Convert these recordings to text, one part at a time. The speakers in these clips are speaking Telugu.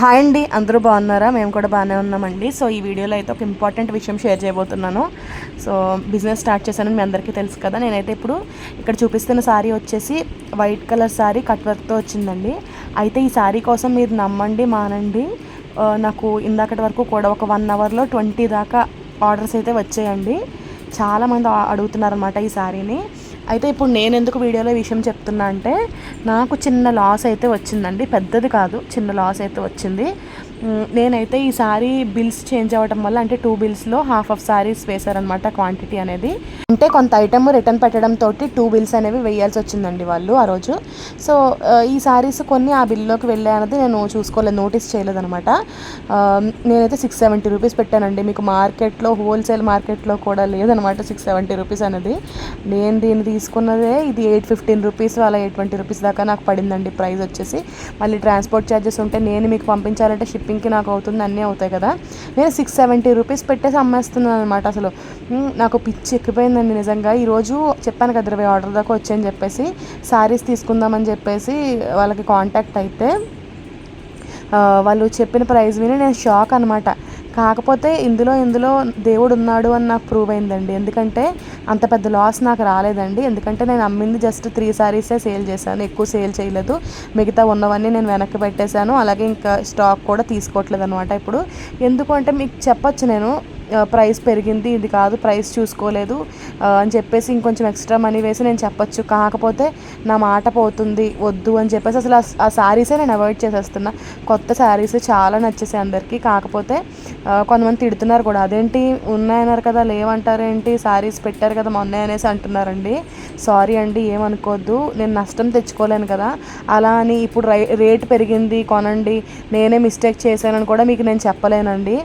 హాయ్ అండి అందరూ బాగున్నారా? మేము కూడా బాగానే ఉన్నామండి. సో ఈ వీడియోలో అయితే ఒక ఇంపార్టెంట్ విషయం షేర్ చేయబోతున్నాను. సో బిజినెస్ స్టార్ట్ చేశానని మీ అందరికీ తెలుసు కదా నేనైతే ఇప్పుడు ఇక్కడ చూపిస్తున్న శారీ వచ్చేసి వైట్ కలర్ శారీ కట్ వర్క్తో వచ్చిందండి. అయితే ఈ శారీ కోసం మీరు నమ్మండి మానండి. నాకు ఇందాకటి వరకు కూడా ఒక వన్ అవర్లో ట్వంటీ దాకా ఆర్డర్స్ అయితే వచ్చాయండి. చాలామంది అడుగుతున్నారనమాట ఈ శారీని అయితే ఇప్పుడు నేను ఎందుకు వీడియోలో విషయం చెప్తున్నా అంటే నాకు చిన్న లాస్ అయితే వచ్చిందండి. పెద్దది కాదు చిన్న లాస్ అయితే వచ్చింది. నేనైతే ఈ సారీ బిల్స్ చేంజ్ అవ్వడం వల్ల అంటే టూ బిల్స్లో హాఫ్ ఆఫ్ సారీస్ వేశారనమాట క్వాంటిటీ అనేది. అంటే కొంత ఐటమ్ రిటర్న్ పెట్టడం తోటి టూ బిల్స్ అనేవి వేయాల్సి వచ్చిందండి వాళ్ళు ఆ రోజు. సో ఈ సారీస్ కొన్ని ఆ బిల్లోకి వెళ్ళాయన్నది నేను చూసుకోలేదు నోటీస్ చేయలేదనమాట నేనైతే సిక్స్ సెవెంటీ రూపీస్ పెట్టానండి. మీకు మార్కెట్లో హోల్సేల్ మార్కెట్లో కూడా లేదనమాట సిక్స్ సెవెంటీ రూపీస్ అనేది. నేను దీన్ని తీసుకున్నదే ఇది ఎయిట్ ఫిఫ్టీన్ రూపీస్ అలా ఎయిట్ ట్వంటీ రూపీస్ దాకా నాకు పడిందండి ప్రైస్ వచ్చేసి. మళ్ళీ ట్రాన్స్పోర్ట్ ఛార్జెస్ ఉంటే నేను మీకు పంపించాలంటే షిప్పింగ్ దీనికి నాకు అవుతుంది అన్నీ అవుతాయి కదా. నేను సిక్స్ సెవెంటీ రూపీస్ పెట్టేసి అమ్మేస్తున్నాను అనమాట అసలు. నాకు పిచ్చి ఎక్కిపోయిందండి నిజంగా. ఈరోజు చెప్పాను కదా ఇరవై ఆర్డర్ దాకా వచ్చాయని చెప్పేసి శారీస్ తీసుకుందామని చెప్పేసి వాళ్ళకి కాంటాక్ట్ అయితే వాళ్ళు చెప్పిన ప్రైస్ విని నేను షాక్ అనమాట. కాకపోతే ఇందులో ఇందులో దేవుడు ఉన్నాడు అని నాకు ప్రూవ్ అయిందండి. ఎందుకంటే అంత పెద్ద లాస్ నాకు రాలేదండి. ఎందుకంటే నేను అమ్మింది జస్ట్ త్రీ సారీసే సేల్ చేశాను. ఎక్కువ సేల్ చేయలేదు. మిగతా ఉన్నవన్నీ నేను వెనక్కి పెట్టేశాను. అలాగే ఇంకా స్టాక్ కూడా తీసుకోవట్లేదు అనమాట ఇప్పుడు. ఎందుకు అంటే మీకు చెప్పచ్చు నేను ప్రైస్ పెరిగింది. ఇది కాదు ప్రైస్ చూసుకోలేదు. అని చెప్పేసి ఇంకొంచెం ఎక్స్ట్రా మనీ వేసి నేను చెప్పొచ్చు. కాకపోతే నా మాట పోతుంది వద్దు అని చెప్పేసి అసలు ఆ- శారీసే నేను అవాయిడ్ చేసేస్తున్నా. కొత్త శారీస్ చాలా నచ్చేసాయి అందరికీ. కాకపోతే కొంతమంది తిడుతున్నారు కూడా. అదేంటి ఉన్నాయన్నారు కదా లేవంటారేంటి శారీస్ పెట్టారు కదా మొన్న అనేసి అంటున్నారండి. సారీ అండి ఏమనుకోవద్దు నేను నష్టం తెచ్చుకోలేను కదా. అలా అని ఇప్పుడు రై రేట్ పెరిగింది కొనండి నేనే మిస్టేక్ చేశానని కూడా మీకు నేను చెప్పలేనండి.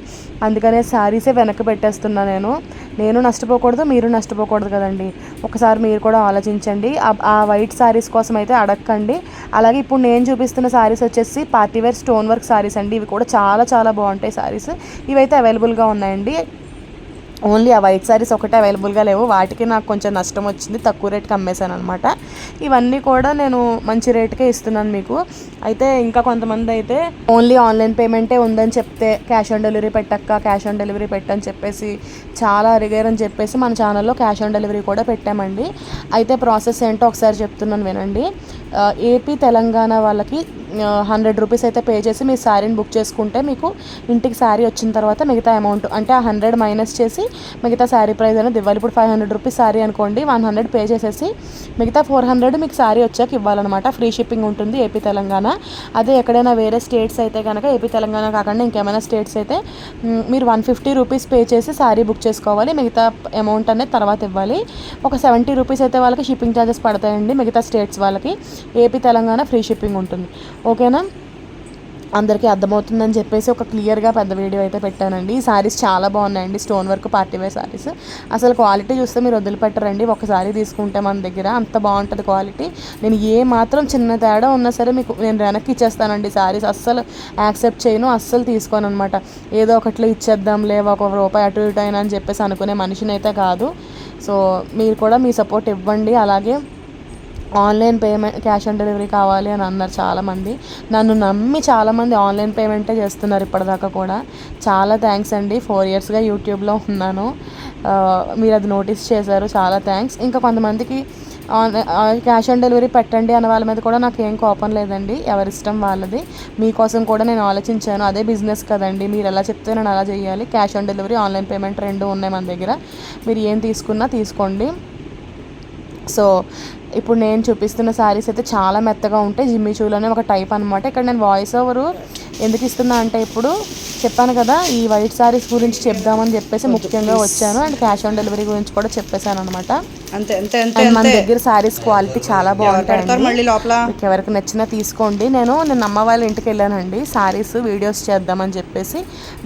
అందుకనే శారీసే వెనక్కి పెట్టేస్తున్నా నేను. నేను నష్టపోకూడదు మీరు నష్టపోకూడదు కదండి. ఒకసారి మీరు కూడా ఆలోచించండి. ఆ- వైట్ శారీస్ కోసం అయితే అడగండి అలాగే ఇప్పుడు నేను చూపిస్తున్న శారీస్ వచ్చేసి పార్టీవేర్ స్టోన్ వర్క్ శారీస్ అండి. ఇవి కూడా చాలా చాలా బాగుంటాయి శారీస్ ఇవైతే అవైలబుల్గా ఉన్నాయండి. ఓన్లీ ఆ వైట్ శారీస్ ఒకటే అవైలబుల్గా లేవు. వాటికి నాకు కొంచెం నష్టం వచ్చింది. తక్కువ రేట్కి అమ్మేశాను అనమాట ఇవన్నీ కూడా నేను మంచి రేట్కే ఇస్తున్నాను మీకు. అయితే ఇంకా కొంతమంది అయితే ఓన్లీ ఆన్లైన్ పేమెంటే ఉందని చెప్తే క్యాష్ ఆన్ డెలివరీ పెట్టక్క క్యాష్ ఆన్ డెలివరీ పెట్టని చెప్పేసి చాలా అరిగారని చెప్పేసి మన ఛానల్లో క్యాష్ ఆన్ డెలివరీ కూడా పెట్టామండి. అయితే ప్రాసెస్ ఏంటో ఒకసారి చెప్తున్నాను వినండి. ఏపీ తెలంగాణ వాళ్ళకి హండ్రెడ్ రూపీస్ అయితే పే చేసి మీ శారీని బుక్ చేసుకుంటే మీకు ఇంటికి శారీ వచ్చిన తర్వాత మిగతా అమౌంట్ అంటే ఆ హండ్రెడ్ మైనస్ చేసి మిగతా శారీ ప్రైస్ అనేది ఇవ్వాలి. ఇప్పుడు ఫైవ్ హండ్రెడ్ రూపీస్ శారీ అనుకోండి వన్ హండ్రెడ్ పే చేసేసి మిగతా ఫోర్ హండ్రెడ్ మీకు శారీ వచ్చాక ఇవ్వాలన్నమాట. ఫ్రీ షిప్పింగ్ ఉంటుంది ఏపీ తెలంగాణ. అదే ఎక్కడైనా వేరే స్టేట్స్ అయితే కనుక ఏపీ తెలంగాణ కాకుండా ఇంకేమైనా స్టేట్స్ అయితే మీరు వన్ ఫిఫ్టీ రూపీస్ పే చేసి శారీ బుక్ చేసుకోవాలి. మిగతా అమౌంట్ అనేది తర్వాత ఇవ్వాలి. ఒక సెవెంటీ రూపీస్ అయితే వాళ్ళకి షిప్పింగ్ ఛార్జెస్ పడతాయండి మిగతా స్టేట్స్ వాళ్ళకి. ఏపీ తెలంగాణ ఫ్రీ షిప్పింగ్ ఉంటుంది. ఓకేనా? అందరికీ అర్థమవుతుందని చెప్పేసి ఒక క్లియర్గా పెద్ద వీడియో అయితే పెట్టానండి. ఈ సారీస్ చాలా బాగున్నాయండి. Stone work party wear sarees. అసలు క్వాలిటీ చూస్తే మీరు వదిలిపెట్టరండి. ఒక సారీ తీసుకుంటే మన దగ్గర అంత బాగుంటుంది క్వాలిటీ. నేను ఏ మాత్రం చిన్న తేడా ఉన్నా సరే మీకు నేను వెనక్కి ఇచ్చేస్తానండి సారీస్. అస్సలు యాక్సెప్ట్ చేయను. అస్సలు తీసుకోను అనమాట ఏదో ఒకట్లో ఇచ్చేద్దాంలే ఒక రూపాయి అటు ఇటు అయినా అని చెప్పేసి అనుకునే మనిషినైతే కాదు. సో మీరు కూడా మీ సపోర్ట్ ఇవ్వండి. అలాగే online payment cash on delivery కావాలి అని అన్నారు చాలామంది. నన్ను నమ్మి చాలామంది ఆన్లైన్ పేమెంటే చేస్తున్నారు ఇప్పటిదాకా కూడా. చాలా థ్యాంక్స్ అండి. ఫోర్ ఇయర్స్గా యూట్యూబ్లో ఉన్నాను. మీరు అది నోటీస్ చేశారు. చాలా థ్యాంక్స్. ఇంకా కొంతమందికి ఆన్ క్యాష్ ఆన్ డెలివరీ పెట్టండి అన్న వాళ్ళ మీద కూడా నాకు ఏం కోపం లేదండి. ఎవరిష్టం వాళ్ళది. మీకోసం కూడా నేను ఆలోచించాను. అదే బిజినెస్ కదండి. మీరు ఎలా చెప్తే నేను అలా చేయాలి. Cash on delivery online payment రెండు ఉన్నాయి మన దగ్గర. మీరు ఏం తీసుకున్నా తీసుకోండి. సో ఇప్పుడు నేను చూపిస్తున్న శారీస్ అయితే చాలా మెత్తగా ఉంటాయి. జిమ్మి చూలోనే ఒక టైప్ అనమాట ఇక్కడ నేను వాయిస్ ఓవర్ ఎందుకు ఇస్తున్నా అంటే ఇప్పుడు చెప్పాను కదా ఈ వైట్ శారీస్ గురించి చెప్దామని చెప్పేసి ముఖ్యంగా వచ్చాను. అండ్ క్యాష్ ఆన్ డెలివరీ గురించి కూడా చెప్పేశాను అనమాట అంతే అంతే అంతే అండ్ మన అంతే. దగ్గర శారీస్ క్వాలిటీ చాలా మళ్ళీ లోపల? మీకు ఎవరికి నచ్చినా తీసుకోండి. నేను నేను అమ్మ వాళ్ళ ఇంటికి వెళ్ళానండి. శారీస్ వీడియోస్ చేద్దామని చెప్పేసి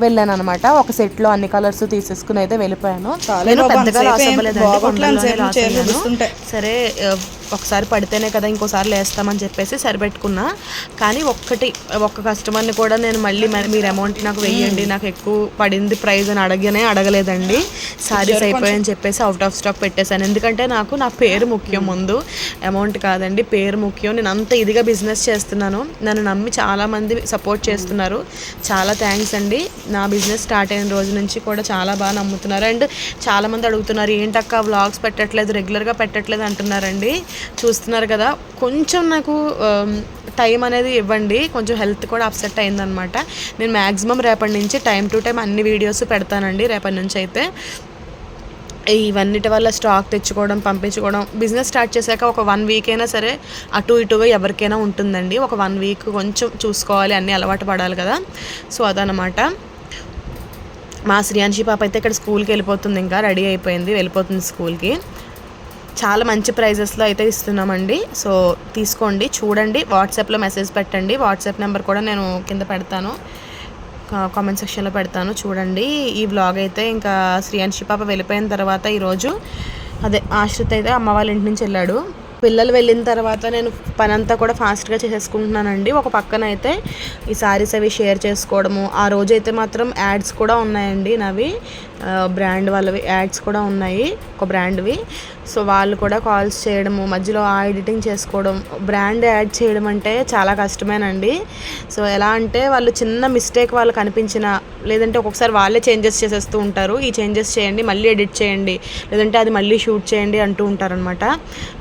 వెళ్ళాను అనమాట ఒక సెట్లో అన్ని కలర్స్ తీసేసుకుని అయితే వెళ్ళిపోయాను. సరే ఒకసారి పడితేనే కదా ఇంకోసారి లేస్తామని చెప్పేసి సరిపెట్టుకున్నా. కానీ ఒక్కటి ఒక్క కస్టమర్ని కూడా నేను మళ్ళీ మీరు అమౌంట్ నాకు వెయ్యండి నాకు ఎక్కువ పడింది ప్రైస్ అని అడగనే అడగలేదండి. సారీస్ అయిపోయాయని చెప్పేసి అవుట్ ఆఫ్ స్టాక్ పెట్టేశాను. ఎందుకంటే నాకు నా పేరు ముఖ్యం ముందు. అమౌంట్ కాదండి పేరు ముఖ్యం. నేను అంత ఇదిగా బిజినెస్ చేస్తున్నాను. నన్ను నమ్మి చాలామంది సపోర్ట్ చేస్తున్నారు. చాలా థ్యాంక్స్ అండి. నా బిజినెస్ స్టార్ట్ అయిన రోజు నుంచి కూడా చాలా బాగా నమ్ముతున్నారు. అండ్ చాలామంది అడుగుతున్నారు ఏంటక్క వ్లాగ్స్ పెట్టట్లేదు రెగ్యులర్గా పెట్టట్లేదు అంటున్నారండి. చూస్తున్నారు కదా. కొంచెం నాకు టైం అనేది ఇవ్వండి. కొంచెం హెల్త్ కూడా అప్సెట్ అయిందనమాట నేను మ్యాక్సిమం రేపటి నుంచి టైం టు టైం అన్ని వీడియోస్ పెడతానండి రేపటి నుంచి అయితే. ఇవన్నిటి వల్ల స్టాక్ తెచ్చుకోవడం పంపించుకోవడం బిజినెస్ స్టార్ట్ చేశాక ఒక వన్ వీక్ అయినా సరే అటు ఇటుగా ఎవరికైనా ఉంటుందండి. ఒక వన్ వీక్ కొంచెం చూసుకోవాలి అన్నీ అలవాటు పడాలి కదా. సో అదనమాట మా శ్రీయాన్షి పాప అయితే ఇక్కడ స్కూల్కి వెళ్ళిపోతుంది ఇంకా రెడీ అయిపోయింది వెళ్ళిపోతుంది స్కూల్కి చాలా మంచి ప్రైజెస్లో అయితే ఇస్తున్నామండి. సో తీసుకోండి చూడండి. వాట్సాప్లో మెసేజ్ పెట్టండి. వాట్సాప్ నెంబర్ కూడా నేను కింద పెడతాను. కామెంట్ సెక్షన్లో పెడతాను. చూడండి. ఈ వ్లాగ్ అయితే ఇంకా శ్రీయాన్షి పాప వెళ్ళిపోయిన తర్వాత ఈరోజు అదే ఆశ్రిత్ అయితే అమ్మ వాళ్ళ ఇంటి నుంచి వెళ్ళాడు. పిల్లలు వెళ్ళిన తర్వాత నేను పని అంతా కూడా ఫాస్ట్గా చేసేసుకుంటున్నానండి. ఒక పక్కన అయితే ఈ సారీస్ అవి షేర్ చేసుకోవడము. ఆ రోజు అయితే మాత్రం యాడ్స్ కూడా ఉన్నాయండి నావి. బ్రాండ్ వాళ్ళవి యాడ్స్ కూడా ఉన్నాయి. ఒక బ్రాండ్వి. సో వాళ్ళు కూడా కాల్స్ చేయడము మధ్యలో ఆ ఎడిటింగ్ చేసుకోవడం బ్రాండ్ యాడ్ చేయడం అంటే చాలా కష్టమేనండి. సో ఎలా అంటే వాళ్ళు చిన్న మిస్టేక్ వాళ్ళు కనిపించిన లేదంటే ఒక్కొక్కసారి వాళ్ళే చేంజెస్ చేసేస్తూ ఉంటారు. ఈ చేంజెస్ చేయండి మళ్ళీ ఎడిట్ చేయండి లేదంటే అది మళ్ళీ షూట్ చేయండి అంటూ ఉంటారనమాట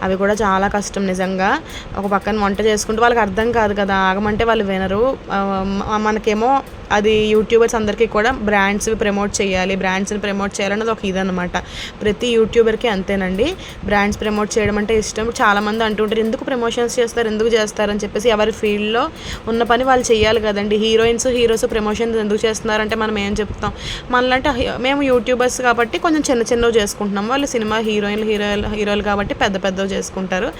అవి కూడా చాలా కష్టం నిజంగా. ఒక పక్కన వంట చేసుకుంటూ వాళ్ళకి అర్థం కాదు కదా ఆగమంటే వాళ్ళు వినరు. మనకేమో అది యూట్యూబర్స్ అందరికీ కూడా బ్రాండ్స్ ప్రమోట్ చేయాలి బ్రాండ్స్ని ప్రమోట్ చేయాలన్నది ఒక ఇదనమాట ప్రతి యూట్యూబర్కి అంతేనండి. బ్రాండ్స్ ప్రమోట్ చేయడం అంటే ఇష్టం. చాలామంది అంటుంటారు ఎందుకు ప్రమోషన్స్ చేస్తారు ఎందుకు చేస్తారు అని చెప్పేసి ఎవరి ఫీల్డ్లో ఉన్న పని వాళ్ళు చేయాలి కదండి. హీరోయిన్స్ హీరోస్ ప్రమోషన్స్ ఎందుకు చేస్తున్నారంటే మనం ఏం చెప్తాం? మనలంటే మేము యూట్యూబర్స్ కాబట్టి కొంచెం చిన్న చిన్నవి చేసుకుంటున్నాం. వాళ్ళు సినిమా హీరోయిన్లు హీరోయిన్లు హీరోలు కాబట్టి పెద్ద పెద్దవి చేసుకుంటారు.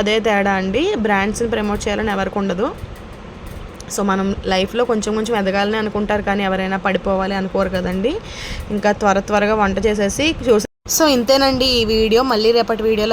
అదే తేడా అండి. బ్రాండ్స్ని ప్రమోట్ చేయాలని ఎవరికి ఉండదు. సో మనం లైఫ్లో కొంచెం కొంచెం ఎదగాలని అనుకుంటారు కానీ ఎవరైనా పడిపోవాలి అనుకోరు కదండి. ఇంకా త్వర త్వరగా వంట చేసేసి చూసి సో ఇంతేనండి ఈ వీడియో. మళ్ళీ రేపటి వీడియోలో